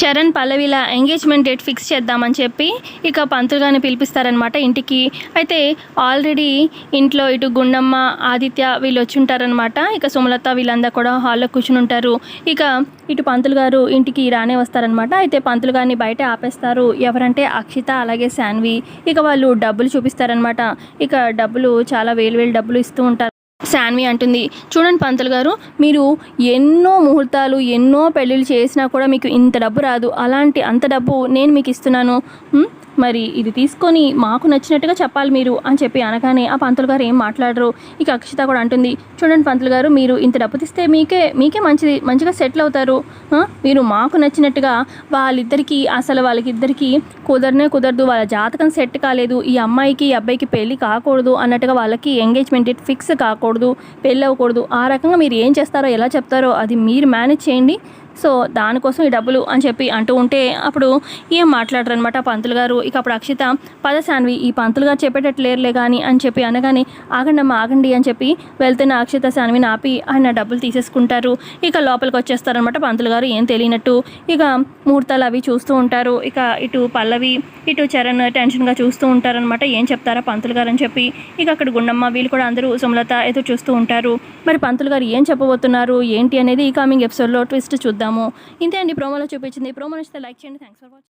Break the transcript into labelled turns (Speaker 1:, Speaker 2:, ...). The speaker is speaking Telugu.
Speaker 1: చరణ్ పల్లవిల ఎంగేజ్మెంట్ డేట్ ఫిక్స్ చేద్దామని చెప్పి ఇక పంతులు గారిని పిలిపిస్తారనమాట ఇంటికి. అయితే ఆల్రెడీ ఇంట్లో ఇటు గుండమ్మ ఆదిత్య వీళ్ళు వచ్చి ఉంటారనమాట ఇక సుమలత వీళ్ళందరూ కూడా హాల్లో కూర్చుని ఉంటారు. ఇక ఇటు పంతులు గారు ఇంటికి రానే వస్తారనమాట అయితే పంతులు గారిని బయట ఆపేస్తారు. ఎవరంటే అక్షిత అలాగే శాన్వి. ఇక వాళ్ళు డబ్బులు చూపిస్తారనమాట ఇక డబ్బులు చాలా వేలు వేలు డబ్బులు ఇస్తూ ఉంటారు. శాన్వి అంటుంది. చూడండి పంతులు గారు మీరు ఎన్నో ముహూర్తాలు ఎన్నో పెళ్ళిళ్ళు చేసినా కూడా మీకు ఇంత డబ్బు రాదు. అలాంటి అంత డబ్బు నేను మీకు ఇస్తున్నాను. మరి ఇది తీసుకొని మాకు నచ్చినట్టుగా చెప్పాలి మీరు అని చెప్పి అనగానే ఆ పంతులు గారు ఏం మాట్లాడరు. ఇక అక్షిత కూడా అంటుంది చూడండి పంతులు గారు మీరు ఇంత డబ్బు తీస్తే మీకే మీకే మంచిది మంచిగా సెటిల్ అవుతారు. మీరు మాకు నచ్చినట్టుగా వాళ్ళిద్దరికీ అసలు వాళ్ళకిద్దరికీ కుదరనే కుదరదు. వాళ్ళ జాతకం సెట్ కాలేదు. ఈ అమ్మాయికి ఈ అబ్బాయికి పెళ్ళి కాకూడదు అన్నట్టుగా వాళ్ళకి ఎంగేజ్మెంట్ డేట్ ఫిక్స్ కాకూడదు పెళ్ళి అవ్వకూడదు. ఆ రకంగా మీరు ఏం చేస్తారో ఎలా చెప్తారో అది మీరు మేనేజ్ చేయండి. సో దానికోసం ఈ డబ్బులు అని చెప్పి అంటూ ఉంటే అప్పుడు ఏం మాట్లాడరు అనమాట పంతులు గారు. ఇక అప్పుడు అక్షిత పద శాన్వి ఈ పంతులు గారు చెప్పేటట్టు లేరులే కానీ అని చెప్పి అనగానే ఆగండి అమ్మ ఆగండి అని చెప్పి వెళ్తున్న అక్షిత శాన్విని ఆపి ఆయన డబ్బులు తీసేసుకుంటారు. ఇక లోపలికి వచ్చేస్తారనమాట పంతులు గారు ఏం తెలియనట్టు. ఇక ముహూర్తాలు అవి చూస్తూ ఉంటారు. ఇక ఇటు పల్లవి ఇటు చరణ్ టెన్షన్గా చూస్తూ ఉంటారనమాట ఏం చెప్తారా పంతులు గారు అని చెప్పి. ఇక అక్కడ గుండమ్మ వీళ్ళు కూడా అందరూ సుమలత ఎదురు చూస్తూ ఉంటారు. మరి పంతులు గారు ఏం చెప్పబోతున్నారు? ఏంటి అనేది ఈ కమింగ్ ఎపిసోడ్లో ట్విస్ట్ చూద్దాము. ఇంతే అండి ప్రోమోలో చూపించింది. ప్రోమో నచ్చితే లైక్ చేయండి. Thanks for watching